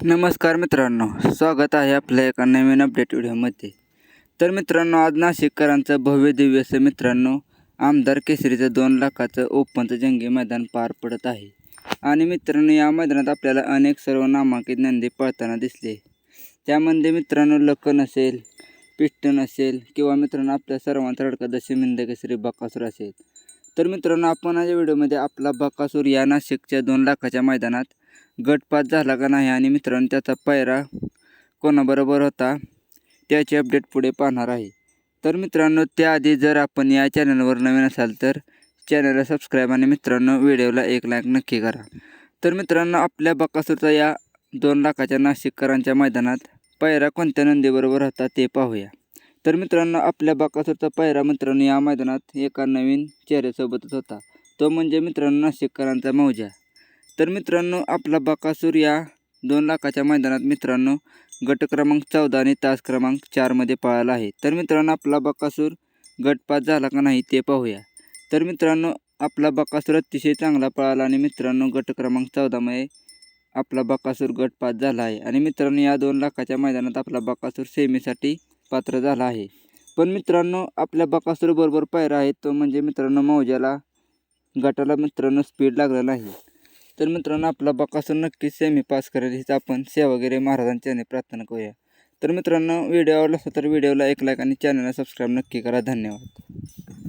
नमस्कार मित्रांनो स्वागत आहे आपल्या एका नवीन अपडेट व्हिडिओमध्ये. तर मित्रांनो आज नाशिककरांचं भव्य दिव्य असं मित्रांनो आमदार केसरीचं दोन लाखाचं ओपनचं जंगी मैदान पार पडत आहे. आणि मित्रांनो या मैदानात आपल्याला अनेक सर्व नामांकित नंदी पळताना दिसले. त्यामध्ये मित्रांनो लखन असेल पिष्टन असेल किंवा मित्रांनो आपल्या सर्वांचा रडका दशी मिंद केसरी बकासूर असेल. तर मित्रांनो आपण आज व्हिडिओमध्ये आपला बकासूर या नाशिकच्या दोन लाखाच्या मैदानात गटपात झाला का नाही आणि मित्रांनो त्याचा पायरा कोणाबरोबर होता त्याची अपडेट पुढे पाहणार आहे. तर मित्रांनो त्याआधी जर आपण या चॅनलवर नवीन असाल तर चॅनलला सबस्क्राईब आणि मित्रांनो व्हिडिओला एक लाईक नक्की करा. तर मित्रांनो आपल्या बकासूरचा या दोन लाखाच्या नाशिककरांच्या मैदानात पायरा कोणत्या नंदीबरोबर होता ते पाहूया. तर मित्रांनो आपल्या बकासूरचा पायरा मित्रांनो या मैदानात एका नवीन चेहऱ्यासोबतच होता. तो म्हणजे मित्रांनो नाशिककरांचा मौजा. तर मित्रांनो आपला बकासूर या दोन लाखाच्या मैदानात मित्रांनो गट क्रमांक चौदा आणि तास क्रमांक चारमध्ये पळाला आहे. तर मित्रांनो आपला बकासूर गटपात झाला का नाही ते पाहूया. तर मित्रांनो आपला बकासूर अतिशय चांगला पळाला आणि मित्रांनो गट क्रमांक चौदामध्ये आपला बकासूर गटपात झाला आहे. आणि मित्रांनो या दोन लाखाच्या मैदानात आपला बकासूर सेमीसाठी पात्र झाला आहे. पण मित्रांनो आपल्या बकासूरबरोबर पायरा आहे तो म्हणजे मित्रांनो मौजाला गटाला मित्रांनो स्पीड लागला नाही तर मित्रांनो आपला बकासूर नक्कीच सेमी पास करेल हीच आपण सेवागिरी महाराजांच्या महाराजांच्याने प्रार्थना करूया. तर मित्रांनो व्हिडिओ आवडला असेल तर व्हिडिओला एक लाईक आणि चॅनलला सबस्क्राईब नक्की करा. धन्यवाद.